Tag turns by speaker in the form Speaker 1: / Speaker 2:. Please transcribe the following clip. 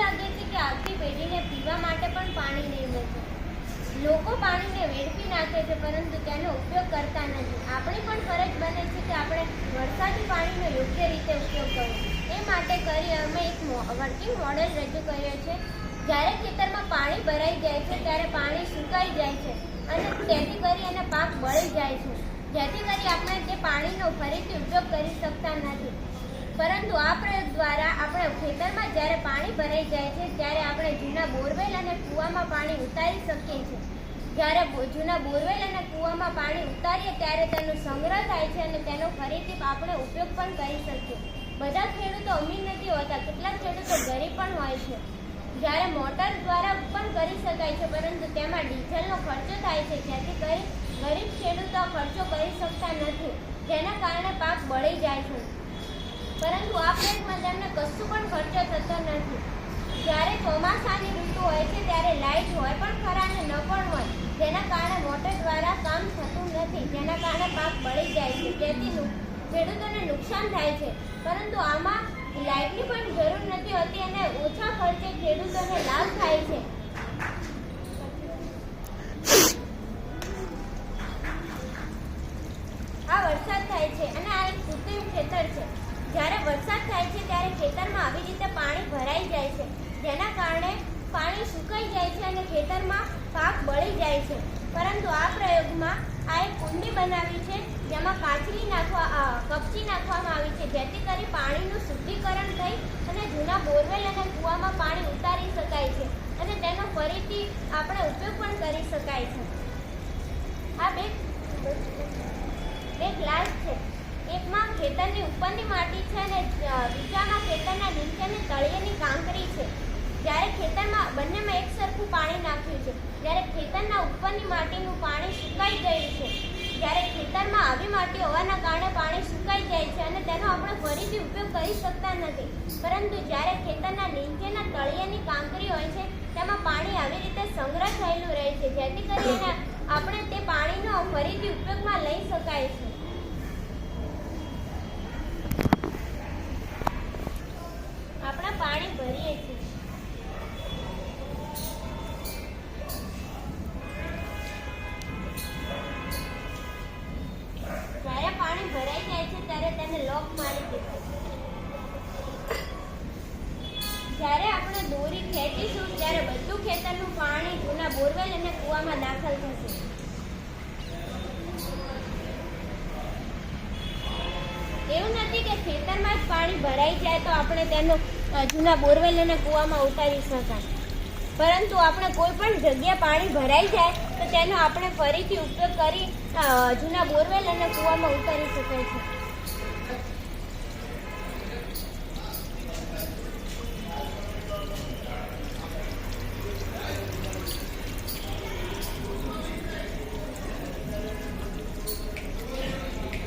Speaker 1: લાગે છે કે આવતી પેઢીને પીવા માટે પણ પાણી નહીં મળતું. લોકો પાણીને વેડફી નાખે છે, પરંતુ તેનો ઉપયોગ કરતા નથી. આપણી પણ ફરજ બને છે કે આપણે વરસાદી પાણીનો યોગ્ય રીતે ઉપયોગ કરવો. એ માટે કરી અમે એક વર્કિંગ મોડેલ રજૂ કર્યો છે. જ્યારે ખેતરમાં પાણી ભરાઈ જાય છે, ત્યારે પાણી સુકાઈ જાય છે અને તેથી કરી એના પાક બળી જાય છે. જેથી કરી આપણે તે પાણીનો ફરીથી ઉપયોગ કરી શકતા નથી. પરંતુ આ પ્રયોગ દ્વારા આપણે ખેતરમાં જ્યારે પાણી ભરાઈ જાય છે, ત્યારે આપણે જૂના બોરવેલ અને કૂવામાં પાણી ઉતારી શકીએ છીએ. જ્યારે જૂના બોરવેલ અને કૂવામાં પાણી ઉતારીએ ત્યારે તેનો સંગ્રહ થાય છે અને તેનો ફરીથી આપણે ઉપયોગ પણ કરી શકીએ. બધા ખેડૂતો અમીર નથી હોતા, કેટલાક ખેડૂતો ગરીબ પણ હોય છે. જ્યારે મોટર દ્વારા પણ કરી શકાય છે, પરંતુ તેમાં ડીઝલનો ખર્ચો થાય છે, જેથી કરી, ગરીબ ખેડૂતો ખર્ચો કરી શકતા નથી. જેના કારણે પાક બળી જાય છે. પરંતુ આ પ્લેટમાં તેમને કશું પણ ખર્ચો થતો નથી. જ્યારે ચોમાસાની ઋતુ હોય છે, ત્યારે લાઇટ હોય પણ ખરા અને ન પણ હોય. જેના કારણે મોટર દ્વારા કામ થતું નથી. જેના કારણે પાક બળી જાય છે. તેથી ખેડૂતોને નુકસાન થાય છે. પરંતુ આમાં લાઇટની પણ જરૂર નથી હોતી અને ઓછા ખર્ચે ખેડૂતોને લાભ થાય છે. આ વરસાદ થાય છે અને આ એક કૃત્રિમ ખેતર છે. જ્યારે વરસાદ થાય છે ત્યારે ખેતરમાં આવી રીતે પાણી ભરાઈ જાય છે. જેના કારણે પાણી સુકાઈ જાય છે અને ખેતરમાં પાક બળી જાય છે. પરંતુ આ પ્રયોગમાં આ એક કુંડી બનાવી છે, જેમાં કાચરી નાખવા કપચી નાખવામાં આવી છે. જેથી કરી પાણીનું શુદ્ધિકરણ થઈ અને જૂના બોરવેલ અને કૂવામાં પાણી ઉતારી શકાય છે અને તેનો ફરીથી આપણે ઉપયોગ પણ કરી શકાય છે. આ બે ખેતરની ઉપરની માટી છે અને બીજામાં ખેતરના નીચેની તળિયેની કાંકરી છે. જ્યારે ખેતરમાં બંનેમાં એક સરખું પાણી નાખ્યું છે. જ્યારે ખેતરના ઉપરની માટીનું પાણી સુકાઈ ગયું છે. જ્યારે ખેતરમાં આવી માટી હોવાના કારણે પાણી સુકાઈ જાય છે અને તેનો આપણે ફરીથી ઉપયોગ કરી શકતા નથી. પરંતુ જ્યારે ખેતરના નીચેના તળિયેની કાંકરી હોય છે, તેમાં પાણી આવી રીતે સંગ્રહ થયેલું રહે છે. જેથી કરીને આપણે તે પાણીનો ફરીથી ઉપયોગમાં લઈ શકાય છે. ત્યારે તેને લોક મારી દઈશું જ્યારે આપણે દોરી ખેંચીશું, ત્યારે બધું ખેતરનું પાણી જૂના બોરવેલ અને કૂવામાં દાખલ થશે. એવું નથી કે ખેતરમાં જ પાણી ભરાઈ જાય તો આપણે તેનું જૂના બોરવેલ અને કૂવામાં ઉતારી શકાય. પરંતુ આપણે કોઈ પણ જગ્યા પાણી ભરાઈ જાય તો તેનો આપણે ફરીથી ઉપયોગ કરી જૂના બોરવેલ અને કૂવામાં ઉતારી શકાય છે.